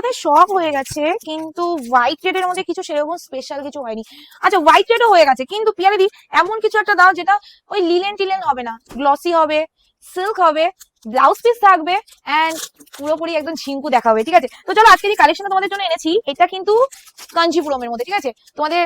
ওদের শখ হয়ে গেছে, কিন্তু হোয়াইট রেডের মধ্যে কিছু সেরকম স্পেশাল কিছু হয়নি। আচ্ছা হোয়াইট রেডও হয়ে গেছে, কিন্তু পিয়ারিদি এমন কিছু একটা দাও যেটা ওই লিলেন টিলেন হবে না গ্লসি হবে সিল্ক হবে ব্লাউজ পিস থাকবে এন্ড পুরোপুরি একদম ঝিঙ্কু দেখা হবে ঠিক আছে? তো চলো আজকে যে কালেকশন তোমাদের জন্য এনেছি, এটা কিন্তু কাঞ্জিপুরমের মধ্যে, ঠিক আছে? তোমাদের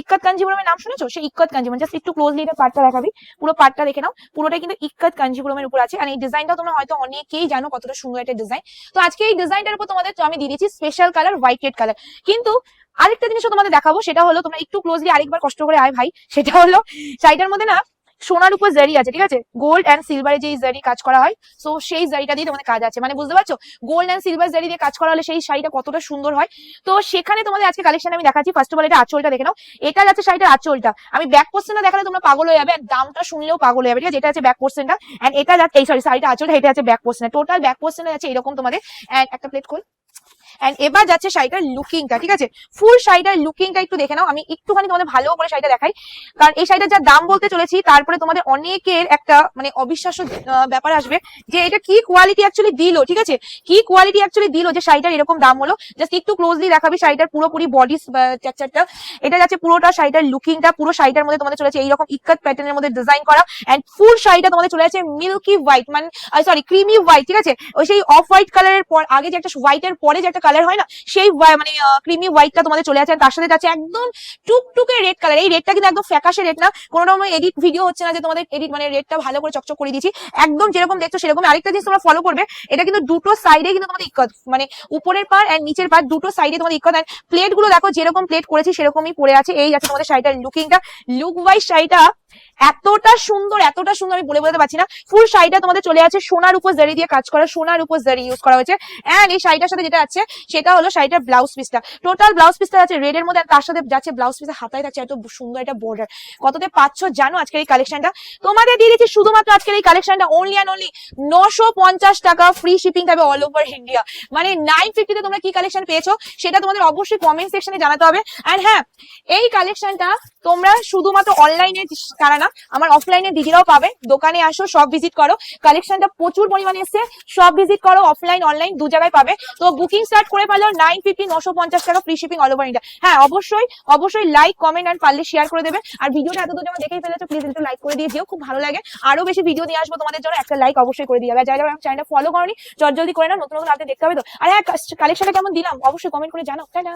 ইক্কত কাঞ্জিপুরমের নাম শুনেছো? সেই ইক্কত কাঞ্জিপুরম জাস্ট একটু ক্লোজলি এটা পার্টটা দেখাবি, পুরো পার্টটা দেখে নাও, পুরোটাই কিন্তু ইক্কত কাঞ্জিপুরমের উপর আছে আর এই ডিজাইনটা তোমরা হয়তো অনেকেই জানো কতটা সুন্দর একটা ডিজাইন তো আজকে এই ডিজাইনটার উপর তোমাদের আমি দিয়ে দিয়েছি special colour white red colour কিন্তু আরেকটা জিনিসও তোমাদের দেখাবো, সেটা হলো তোমরা একটু ক্লোজলি আরেকবার কষ্ট করে আয় ভাই, সেটা হলো শাড়িটার মধ্যে না সোনার উপর জারি আছে, ঠিক আছে? গোল্ড অ্যান্ড সিলভারে যে জারি কাজ করা হয় সো সেই জারিটা দিয়ে তোমাদের কাজ আছে। মানে বুঝতে পারছ? গোল্ড অ্যান্ড সিলভার জারি দিয়ে কাজ করা হলে সেই শাড়িটা কতটা সুন্দর হয়। তো সেখানে তোমাদের আজকে কালেকশন আমি দেখাচ্ছি। ফার্স্ট অফ অল এটা আঁচলটা দেখে নাও। এটা যাচ্ছে শাড়িটার আঁচলটা। আমি ব্যাক পোর্শনটা দেখালে তোমরা পাগল হয়ে যাবে দামটা শুনলেও পাগল হয়ে যাবে, ঠিক আছে? এটা আছে ব্যাক পোর্শনটা এন্ড এটা যাচ্ছে, এই সরি শাড়িটা আঁচলটা, এটা আছে ব্যাক পোর্শন টোটাল ব্যাক পোর্শনে যাচ্ছে এরকম তোমাদের। একটা প্লেট খোল। এন্ড এবার যাচ্ছে শাড়িটার লুকিংটা ঠিক আছে? ফুল শাড়িটার লুকিংটা একটু দেখে নাও। আমি একটুখানি তোমাদের ভালো করে শাড়িটা দেখাই। কারণ এই শাড়িটার যা দাম বলতে চলেছি, তারপরে তোমাদের অনেকের একটা মানে অবিশ্বাস্য ব্যাপার আসবে যে এটা কি কোয়ালিটি অ্যাকচুয়ালি দিলো, ঠিক আছে? কি কোয়ালিটি অ্যাকচুয়ালি দিলো যে শাড়িটার এরকম দাম হলো? জাস্ট একটু ক্লোজলি দেখাবি শাড়িটার পুরোপুরি বডি স্ট্রাকচারটা এটা যাচ্ছে পুরোটা শাড়িটার লুকিংটা পুরো শাড়িটার মধ্যে তোমাদের চলেছে এইরকম ইক্কত প্যাটার্নের মধ্যে ডিজাইন করা। অ্যান্ড ফুল শাড়িটা তোমাদের চলে আছে মিল্কি হোয়াইট মানে সরি ক্রিমি হোয়াইট ঠিক আছে? ওই সেই অফ হোয়াইট কালারের পর, আগে যে একটা হোয়াইটের পরে যে একটা কালার হয় না, সেই মানে ক্রিমি হোয়াইটটা তোমাদের চলে আর তার সাথে যাচ্ছে একদম টুকটুকে রেড কালার এই রেডটা কিন্তু একদম ফ্যাকাশে রেড না। কোনো রকম এডিট ভিডিও হচ্ছে না যে তোমাদের এডিট মানে রেডটা ভালো করে চকচক করে দিচ্ছি একদম যেরকম দেখছ সেরকম আরেকটা জিনিস তোমরা ফলো করবে, এটা কিন্তু দুটো সাইডে কিন্তু তোমাদের ইক্কত মানে উপরের পার এন্ড নিচের পার দুটো সাইডে তোমাদের ইক্কত এন্ড প্লেটগুলো দেখো যেরকম প্লেট করেছি সেরকমই পড়ে আছে। এই আছে তোমাদের শাড়িটার লুকিংটা লুক ওয়াইজ শাড়িটা এতটা সুন্দর এতটা সুন্দর আমি বলে বোঝাতে পারছি না। ফুল শাড়িটা তোমাদের চলে আছে সোনার উপর জারি দিয়ে কাজ করা, সোনার উপর জারি ইউজ করা হয়েছে। এন্ড এই শাড়িটার সাথে যেটা আছে সেটা হলো শাড়িটার ব্লাউজ পিসটা টোটাল ব্লাউজ পিসটা আছে রেড এর মধ্যে তার সাথে যাচ্ছে ব্লাউজ পিসের হাতায় থাকছে, এত সুন্দর একটা বর্ডার কততে পাচ্ছ জানো আজকের এই কালেকশনটা তোমাদের দিয়ে দিচ্ছি শুধুমাত্র আজকের এই কালেকশনটা অনলি অ্যান্ড অনলি নশো পঞ্চাশ টাকা ফ্রি শিপিং থাকবে অল ওভার ইন্ডিয়া মানে নাইন ফিফটিতে তোমরা কি কালেকশন পেয়েছ, সেটা তোমাদের অবশ্যই কমেন্ট সেকশনে জানাতে হবে। অ্যান্ড হ্যাঁ এই কালেকশনটা তোমরা শুধুমাত্র অনলাইনে তারা না, আমার অফলাইনে দিদিরাও পাবে। দোকানে আসো সব ভিজিট করো। কালেকশনটা প্রচুর পরিমাণে এসছে সব ভিজিট করো অফলাইন অনলাইন দু জায়গায় পাবে। তো বুকিং স্টার্ট করে ফেলো নাইন ফিফটি নশো পঞ্চাশ টাকা free shipping all over India হ্যাঁ অবশ্যই অবশ্যই লাইক কমেন্ট অ্যান্ড পারলে শেয়ার করে দেবে। আর ভিডিওটা এতদূর যেমন দেখেই ফেলেছো প্লিজ একটু লাইক করে দিয়ে দিও, খুব ভালো লাগে। আরও বেশি ভিডিও নিয়ে আসব তোমাদের জন্য, একটা লাইক অবশ্যই করে দিয়ে যাবে। যারা যারা চ্যানেলটা ফলো করনি চট জলদি করে না নতুন নতুন আপনি দেখতে হবে তো। আর হ্যাঁ কালেকশনটা কেমন দিলাম? অবশ্যই কমেন্ট করে জানাও। টাটা!